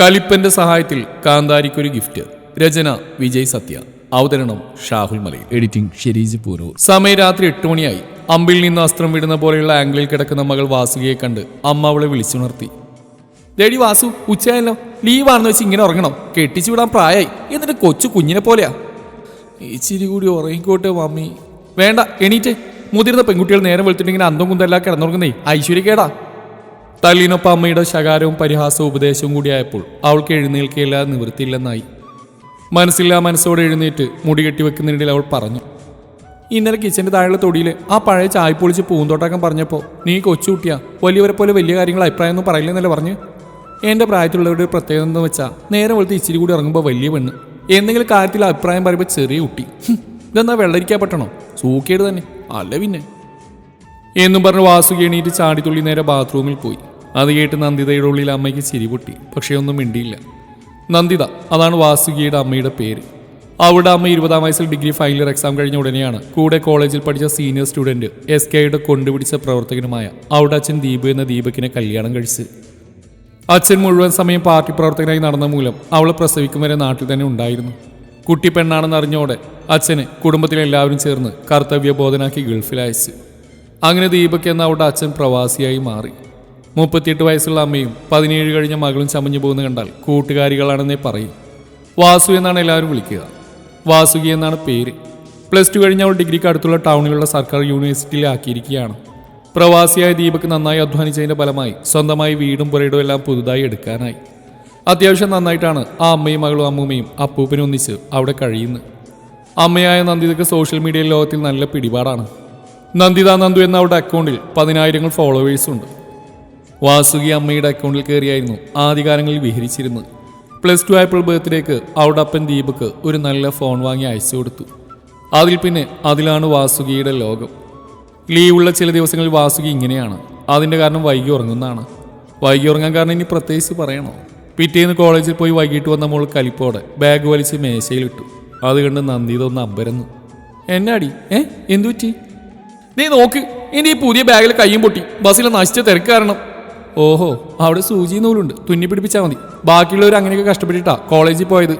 കലിപ്പന്റെ സഹായത്തിൽ കാന്താരിക്കൊരു gift രചന വിജയ് സത്യ. അവതരണം Shahul Malayil. Editing Shereej Poorur. സമയം രാത്രി എട്ട് മണിയായി. അമ്പിൽ നിന്ന് അസ്ത്രം വിടുന്ന പോലെയുള്ള ആംഗിളിൽ കിടക്കുന്ന മകൾ വാസുകിയെ കണ്ട് അമ്മ അവളെ വിളിച്ചുണർത്തി. ഡേഡി വാസു ഉച്ചയായല്ലോ. ലീവാണെന്ന് വെച്ച് ഇങ്ങനെ ഉറങ്ങണം. കെട്ടിച്ചു വിടാൻ പ്രായമായി എന്നിട്ട് കൊച്ചു കുഞ്ഞിനെ പോലെയാ. ഇച്ചിരി കൂടി ഉറങ്ങിക്കോട്ടെ മമ്മി വേണ്ട എണീറ്റ്. മുതിർന്ന പെൺകുട്ടികൾ നേരം വെളുത്തിട്ടിങ്ങനെ അന്തം കുന്തല്ല കിടന്നുറങ്ങുന്നേ. ഐശ്വര്യക്കേടാ. തല്ലിനൊപ്പം അമ്മയുടെ ശകാരവും പരിഹാസ ഉപദേശവും കൂടിയായപ്പോൾ അവൾക്ക് എഴുന്നേൽക്കില്ല നിവൃത്തിയില്ലെന്നായി. മനസ്സില്ല മനസ്സോടെ എഴുന്നേറ്റ് മുടി കെട്ടി വെക്കുന്നതിനിടയിൽ അവൾ പറഞ്ഞു ഇന്നലെ കിച്ചന്റെ താഴെയുള്ള തൊടിയിൽ ആ പഴയ ചായ പൊളിച്ച് പൂന്തോട്ടാക്കാൻ പറഞ്ഞപ്പോൾ നീ കൊച്ചുകുട്ടിയാ വലിയവരെ പോലെ വലിയ കാര്യങ്ങൾ അഭിപ്രായമൊന്നും പറയില്ലെന്നല്ലേ പറഞ്ഞു? എന്റെ പ്രായത്തിലുള്ളവരുടെ ഒരു പ്രത്യേകത എന്ന് വെച്ചാൽ നേരെ വെളുത്ത് ഇച്ചിരി കൂടി ഇറങ്ങുമ്പോൾ വലിയ പെണ്ണ്. എന്തെങ്കിലും കാര്യത്തിൽ അഭിപ്രായം പറയുമ്പോൾ ചെറിയ കുട്ടി. ഇതെന്നാ വെള്ളരിക്കാൻ പറ്റണോ സൂക്കേട് തന്നെ. അല്ല പിന്നെ. എന്നും പറഞ്ഞ് വാസുകി എണീറ്റ് ചാടിത്തുള്ളി നേരെ ബാത്റൂമിൽ പോയി. അത് കേട്ട് നന്ദിതയുടെ ഉള്ളിൽ അമ്മയ്ക്ക് ചിരി പൊട്ടി. പക്ഷേ ഒന്നും മിണ്ടിയില്ല. നന്ദിത അതാണ് വാസുകിയുടെ അമ്മയുടെ പേര്. അവളുടെ അമ്മ ഇരുപതാം വയസ്സിൽ ഡിഗ്രി ഫൈനൽ എക്സാം കഴിഞ്ഞ ഉടനെയാണ് കൂടെ കോളേജിൽ പഠിച്ച സീനിയർ സ്റ്റുഡന്റ് എസ് കെയുടെ കൊണ്ടുപിടിച്ച പ്രവർത്തകനുമായ അവളുടെ അച്ഛൻ ദീപു എന്ന ദീപകിനെ കല്യാണം കഴിച്ച്. അച്ഛൻ മുഴുവൻ സമയം പാർട്ടി പ്രവർത്തകനായി നടന്ന മൂലം അവൾ പ്രസവിക്കും വരെ നാട്ടിൽ തന്നെ ഉണ്ടായിരുന്നു. കുട്ടി പെണ്ണാണെന്ന് അറിഞ്ഞോടെ അച്ഛന് കുടുംബത്തിലെ എല്ലാവരും ചേർന്ന് കർത്തവ്യബോധനാക്കി ഗൾഫിൽ അയച്ചു. അങ്ങനെ ദീപക് എന്ന അവളുടെ അച്ഛൻ പ്രവാസിയായി മാറി. മുപ്പത്തിയെട്ട് വയസ്സുള്ള അമ്മയും പതിനേഴ് കഴിഞ്ഞ മകളും ചമഞ്ഞു പോകുന്ന കണ്ടാൽ കൂട്ടുകാരികളാണെന്നേ പറയും. വാസു എന്നാണ് എല്ലാവരും വിളിക്കുക. വാസുകി എന്നാണ് പേര്. പ്ലസ് ടു കഴിഞ്ഞ് അവൾ ഡിഗ്രിക്ക് അടുത്തുള്ള ടൗണിലുള്ള സർക്കാർ യൂണിവേഴ്സിറ്റിയിൽ ആക്കിയിരിക്കുകയാണ്. പ്രവാസിയായ ദീപക് നന്നായി അധ്വാനിച്ചതിന്റെ ഫലമായി സ്വന്തമായി വീടും പുരയിടും എല്ലാം പുതുതായി എടുക്കാനായി. അത്യാവശ്യം നന്നായിട്ടാണ് ആ അമ്മയും മകളും അമ്മൂമ്മയും അപ്പൂപ്പനും ഒന്നിച്ച് അവിടെ കഴിയുന്നത്. അമ്മയായ നന്ദിതയ്ക്ക് സോഷ്യൽ മീഡിയ ലോകത്തിൽ നല്ല പിടിപാടാണ്. നന്ദിത നന്ദു എന്ന അവരുടെ അക്കൗണ്ടിൽ പതിനായിരങ്ങൾ ഫോളോവേഴ്സും ഉണ്ട് വാസുകി അമ്മയുടെ അക്കൗണ്ടിൽ കയറിയായിരുന്നു ആദ്യകാലങ്ങളിൽ വിഹരിച്ചിരുന്നത്. പ്ലസ് ടു ആയപ്പോൾ ബർത്ത്ഡേക്ക് അവിടെ അപ്പൻ ദീപക്ക് ഒരു നല്ല ഫോൺ വാങ്ങി അയച്ചു കൊടുത്തു. അതിൽ പിന്നെ അതിലാണ് വാസുകിയുടെ ലോകം. ലീവുള്ള ചില ദിവസങ്ങളിൽ വാസുകി ഇങ്ങനെയാണ്. അതിന്റെ കാരണം വൈകി ഉറങ്ങുന്നതാണ്. വൈകി ഉറങ്ങാൻ കാരണം ഇനി പ്രത്യേകിച്ച് പറയണോ? പിറ്റേന്ന് കോളേജിൽ പോയി വൈകിട്ട് വന്ന മോൾ കലിപ്പോടെ ബാഗ് വലിച്ച് മേശയിലിട്ടു. അത് കണ്ട് നന്ദി ഒന്ന് അമ്പരന്നു. എന്നാടി? ഏ? എന്തു പറ്റി നീ നോക്ക് ഇനി ഈ പുതിയ ബാഗിൽ കയ്യും പൊട്ടി. ബസ്സിൽ നശിച്ച തിരക്ക് കാരണം. ഓഹോ അവിടെ സൂചി നൂലുണ്ട്. തുന്നി പിടിപ്പിച്ചാൽ മതി. ബാക്കിയുള്ളവർ അങ്ങനെയൊക്കെ കഷ്ടപ്പെട്ടിട്ടാ കോളേജിൽ പോയത്.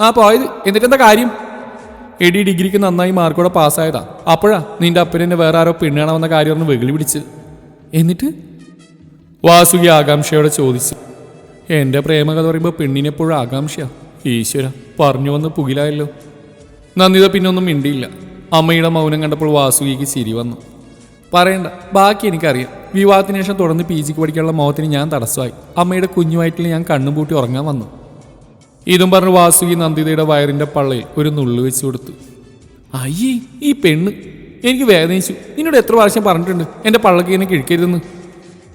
ആ പോയത്. എന്നിട്ടെന്താ കാര്യം? എടി ഡിഗ്രിക്ക് നന്നായി മാർക്കോടെ പാസ്സായതാ അപ്പോഴാ നിന്റെ അപ്പനെന്നെ വേറെ ആരോ പെണ്ണ് കാണാമെന്ന കാര്യം ഒന്ന് വെകിളി പിടിച്ച് എന്നിട്ട്? വാസുകി ആകാംക്ഷയോടെ ചോദിച്ചു. എന്റെ പ്രേമകഥ പറയുമ്പോൾ പെണ്ണിനെപ്പോഴും ആകാംക്ഷയാ. ഈശ്വര പറഞ്ഞു വന്ന് പുകിലായല്ലോ. നന്ദിത പിന്നൊന്നും മിണ്ടിയില്ല. അമ്മയുടെ മൗനം കണ്ടപ്പോൾ വാസുകിക്ക് ചിരി വന്നു. പറയണ്ട. ബാക്കി എനിക്കറിയാം. വിവാഹത്തിന് ശേഷം തുടർന്ന് പി ജിക്ക് പഠിക്കാനുള്ള മോഹത്തിന് ഞാൻ തടസ്സമായി. അമ്മയുടെ കുഞ്ഞുമായിട്ടിൽ ഞാൻ കണ്ണും പൂട്ടി ഉറങ്ങാൻ വന്നു. ഇതും പറഞ്ഞ് വാസുകി നന്ദിതയുടെ വയറിന്റെ പള്ളയിൽ ഒരു നുള്ളു വെച്ച് കൊടുത്തു. അയ്യേ ഈ പെണ്ണ്. എനിക്ക് വേദനിച്ചു. നിന്നോട് എത്ര പ്രാവശ്യം പറഞ്ഞിട്ടുണ്ട്? എന്റെ പള്ളക്ക് ഇങ്ങനെ കിഴിക്കരുതെന്ന്.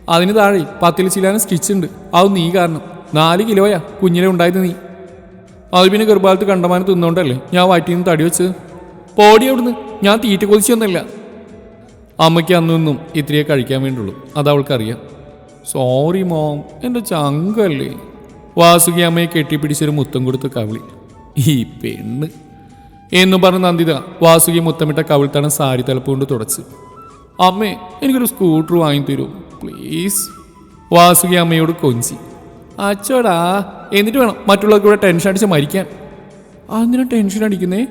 അതിന് താഴെ പത്തിൽ ചിലാനും സ്റ്റിച്ച് ഉണ്ട് അത് നീ കാരണം. നാല് കിലോയാ കുഞ്ഞിലെ ഉണ്ടായത് നീ. അത് പിന്നെ ഗർഭാലത്ത് കണ്ടമാനം തിന്നോണ്ടല്ലേ ഞാൻ വയറ്റിൽ നിന്ന് തടി വെച്ചത്? പോടി അവിടുന്ന്. ഞാൻ തീറ്റ കൊതിച്ചൊന്നുമില്ല അമ്മയ്ക്ക് അന്നൊന്നും ഇത്രയേ കഴിക്കാൻ വേണ്ടുള്ളൂ അത് അവൾക്കറിയാം. സോറി മോം എന്റെ ചങ്കല്ലേ. വാസുകി അമ്മയെ കെട്ടിപ്പിടിച്ചൊരു മുത്തം കൊടുത്ത് കവിളി. ഈ പെണ്ണ്. എന്നും പറഞ്ഞ് നന്ദിത വാസുകി മുത്തമിട്ട കവിൾത്തണം സാരി തലപ്പ് കൊണ്ട് തുടച്ച്. അമ്മേ എനിക്കൊരു സ്കൂട്ടർ വാങ്ങി തരൂ പ്ലീസ് വാസുകി അമ്മയോട് കൊഞ്ചി. അച്ചോടാ എന്നിട്ട് വേണം മറ്റുള്ളവർക്ക് ഇവിടെ ടെൻഷൻ അടിച്ച് മരിക്കാൻ. അതിനാ ടെൻഷൻ അടിക്കുന്നേ?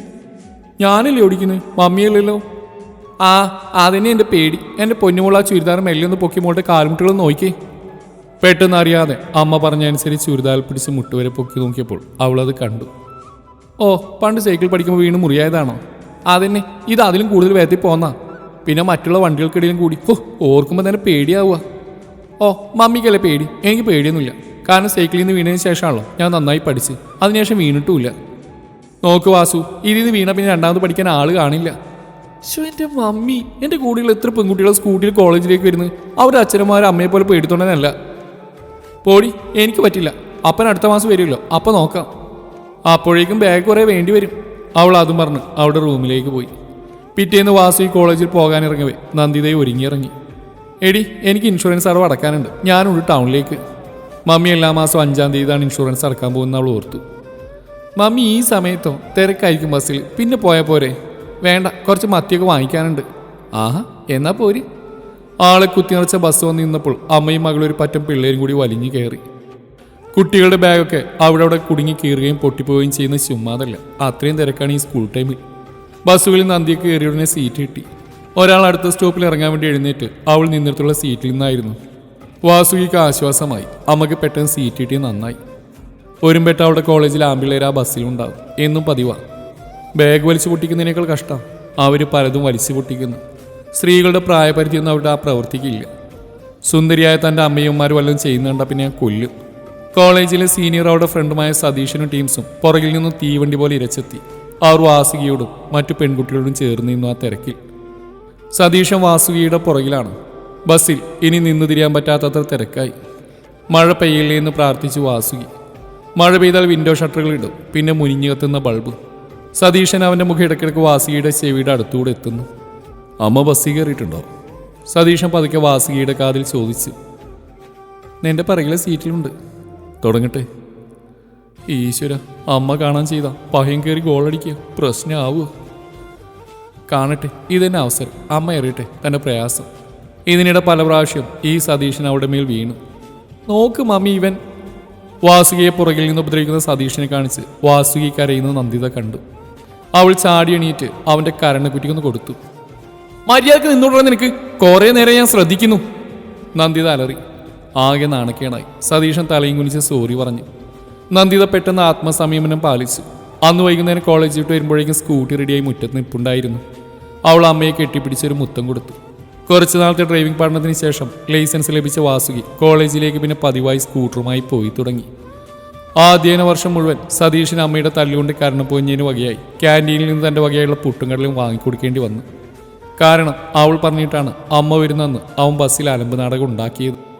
ഞാനല്ലേ ഓടിക്കുന്നത് മമ്മിയല്ലല്ലോ. ആ അതിനെ എന്റെ പേടി. എന്റെ പൊന്നുമുള്ള ചുരിദാർ മെല്ലെ ഒന്ന് പൊക്കി മോളുടെ കാൽമുട്ടുകൾ നോക്കി. പെട്ടെന്ന് അറിയാതെ അമ്മ പറഞ്ഞനുസരിച്ച് ചുരിദാർ പിടിച്ച് മുട്ടുവരെ പൊക്കി നോക്കിയപ്പോൾ അവളത് കണ്ടു. ഓ പണ്ട് സൈക്കിൾ പഠിക്കുമ്പോൾ വീണ് മുറിയായതാണോ? അതന്നെ ഇത് അതിലും കൂടുതൽ വേത്തി പോന്നാ. പിന്നെ മറ്റുള്ള വണ്ടികൾക്കിടയിലും കൂടി. ഓ ഓർക്കുമ്പോൾ തന്നെ പേടിയാവുക. ഓ മമ്മിക്കല്ലേ പേടി? എനിക്ക് പേടിയൊന്നുമില്ല. കാരണം സൈക്കിളിൽ നിന്ന് വീണതിന് ശേഷമാണല്ലോ ഞാൻ നന്നായി പഠിച്ച് അതിനുശേഷം വീണിട്ടുമില്ല. നോക്ക് വാസു ഇതിൽ നിന്ന് വീണ പിന്നെ രണ്ടാമത് പഠിക്കാൻ ആൾ കാണില്ല. ശോ എന്റെ മമ്മി. എന്റെ കൂടെയുള്ള എത്ര പെൺകുട്ടികൾ സ്കൂട്ടിയിൽ കോളേജിലേക്ക് വരുന്നത്? അവരുടെ അച്ഛനമാരെ അമ്മയെ പോലെ പേടിത്തോണ്ടെന്നല്ല. പോടി എനിക്ക് പറ്റില്ല. അപ്പൻ അടുത്ത മാസം വരുമല്ലോ. അപ്പം നോക്കാം. അപ്പോഴേക്കും ബാഗ് കുറേ വേണ്ടി വരും. അവൾ അതും പറഞ്ഞ്. അവളുടെ റൂമിലേക്ക് പോയി. പിറ്റേന്ന് വാസു കോളേജിൽ പോകാനിറങ്ങവേ നന്ദിതയെ ഒരുങ്ങിയിറങ്ങി. എടി എനിക്ക് ഇൻഷുറൻസ് അടവ് അടക്കാനുണ്ട്. ഞാനുണ്ട് ടൗണിലേക്ക് മമ്മി എല്ലാ മാസം അഞ്ചാം തീയതിയാണ് ഇൻഷുറൻസ് അടക്കാൻ പോകുന്ന അവൾ ഓർത്തു. മമ്മി ഈ സമയത്തോ തിരക്കായിരിക്കും ബസ്സിൽ പിന്നെ പോയാൽ പോരെ? വേണ്ട കുറച്ച് മത്തിയൊക്കെ വാങ്ങിക്കാനുണ്ട്. ആഹാ എന്നാ പോര്. ആളെ കുത്തി നിറച്ച ബസ് വന്ന് നിന്നപ്പോൾ അമ്മയും മകളും ഒരു പറ്റം പിള്ളേരും കൂടി വലിഞ്ഞു കയറി. കുട്ടികളുടെ ബാഗൊക്കെ അവിടെ അവിടെ കുടുങ്ങി കീറുകയും പൊട്ടിപ്പോവുകയും ചെയ്യുന്ന ചുമ്മാതല്ല. അത്രയും തിരക്കാണ് ഈ സ്കൂൾ ടൈമിൽ ബസ്സുകളിൽ നന്ദിയെ കയറിയ ഉടനെ സീറ്റ് കിട്ടി. ഒരാൾ അടുത്ത സ്റ്റോപ്പിൽ ഇറങ്ങാൻ വേണ്ടി എഴുന്നേറ്റ് അവൾ നിന്നിടത്തുള്ള സീറ്റിൽ നിന്നായിരുന്നു. വാസുകിക്ക് ആശ്വാസമായി. അമ്മയ്ക്ക് പെട്ടെന്ന് സീറ്റ് കിട്ടിയ നന്നായി. ഒരുമ്പെട്ട അവളുടെ കോളേജിൽ ആമ്പിള്ളേർ ആ ബസ്സിലുണ്ടാവും എന്നും പതിവാണ് ബാഗ് വലിച്ചു പൊട്ടിക്കുന്നതിനേക്കാൾ കഷ്ടം. അവർ പലതും വലിച്ചു പൊട്ടിക്കുന്നു. സ്ത്രീകളുടെ പ്രായപരിധിയൊന്നും അവരുടെ ആ പ്രവർത്തിക്കില്ല സുന്ദരിയായ തന്റെ അമ്മയമ്മമാർ വല്ലതും ചെയ്യുന്നുണ്ട പിന്നെ ഞാൻ കൊല്ലും. കോളേജിലെ സീനിയർ അവരുടെ ഫ്രണ്ടുമായ സതീശനും ടീംസും പുറകിൽ നിന്നും തീവണ്ടി പോലെ ഇരച്ചെത്തി. അവർ വാസുകിയോടും മറ്റു പെൺകുട്ടികളോടും ചേർന്ന് നിന്നു ആ തിരക്കിൽ. സതീഷൻ വാസുകിയുടെ പുറകിലാണ്. ബസ്സിൽ ഇനി നിന്നു തിരിയാൻ പറ്റാത്തത്ര തിരക്കായി. മഴ പെയ്യില്ലേ എന്ന് പ്രാർത്ഥിച്ചു വാസുകി. മഴ പെയ്താൽ വിൻഡോ ഷട്ടറുകൾ ഇടും. പിന്നെ മുനിഞ്ഞു കത്തുന്ന ബൾബ്. സതീശൻ അവന്റെ മുഖം ഇടയ്ക്കിടയ്ക്ക് വാസികയുടെ ചെവിയുടെ അടുത്തുകൂടെ എത്തുന്നു. അമ്മ ബസ്സിൽ കയറിയിട്ടുണ്ടോ? സതീശൻ പതുക്കെ വാസികയുടെ കാതിൽ ചോദിച്ചു. നിന്റെ പറകിലെ സീറ്റിലുണ്ട്. തുടങ്ങട്ടെ. ഈശ്വര അമ്മ കാണാൻ ചെയ്ത പഹയം കയറി ഗോളടിക്കുക പ്രശ്നമാവുക കാണട്ടെ ഇതെന്നെ അവസരം. അമ്മ എറിയട്ടെ തന്റെ പ്രയാസം. ഇതിനിടെ പല പ്രാവശ്യം ഈ സതീശൻ അവിടെ മേൽ വീണു. നോക്ക് മമ്മി ഇവൻ. വാസുകിയെ പുറകിൽ നിന്ന് ഉപദ്രവിക്കുന്ന സതീഷിനെ കാണിച്ച് വാസുകി കരയുന്ന നന്ദിത കണ്ടു. അവൾ ചാടി എണീറ്റ് അവന്റെ കരണ കുറ്റിക്കൊന്ന് കൊടുത്തു. മര്യാദയ്ക്ക് നിന്നോടുള്ള നിനക്ക് കുറെ നേരം ഞാൻ ശ്രദ്ധിക്കുന്നു. നന്ദിത അലറി ആകെ നാണക്കേണായി സതീശൻ തലയും കുനിച്ച് സോറി പറഞ്ഞു. നന്ദിത പെട്ടെന്ന് ആത്മസംയമനം പാലിച്ചു. അന്ന് വൈകുന്നേരം കോളേജ് വിട്ട് വരുമ്പോഴേക്കും സ്കൂട്ടി റെഡിയായി മുറ്റത്ത് നിൽപ്പുണ്ടായിരുന്നു അവൾ അമ്മയെ കെട്ടിപ്പിടിച്ചൊരു മുത്തം കൊടുത്തു. കുറച്ചു നാളത്തെ ഡ്രൈവിംഗ് പഠനത്തിന് ശേഷം ലൈസൻസ് ലഭിച്ച വാസുകി കോളേജിലേക്ക് പിന്നെ പതിവായി സ്കൂട്ടറുമായി പോയി തുടങ്ങി. ആദ്യന വർഷം മുഴുവൻ സതീഷിന് അമ്മയുടെ തല്ലുകൊണ്ട് കരണപ്പൊഞ്ഞിന് വകയായി. ക്യാന്റീനിൽ നിന്ന് തന്റെ വകയായുള്ള പുട്ടുംകടലും വാങ്ങിക്കൊടുക്കേണ്ടി വന്നു. കാരണം അവൾ പറഞ്ഞിട്ടാണ് അമ്മ വരുന്നെന്ന് അവൻ ബസ്സിൽ അലമ്പ് നാടകം ഉണ്ടാക്കിയത്.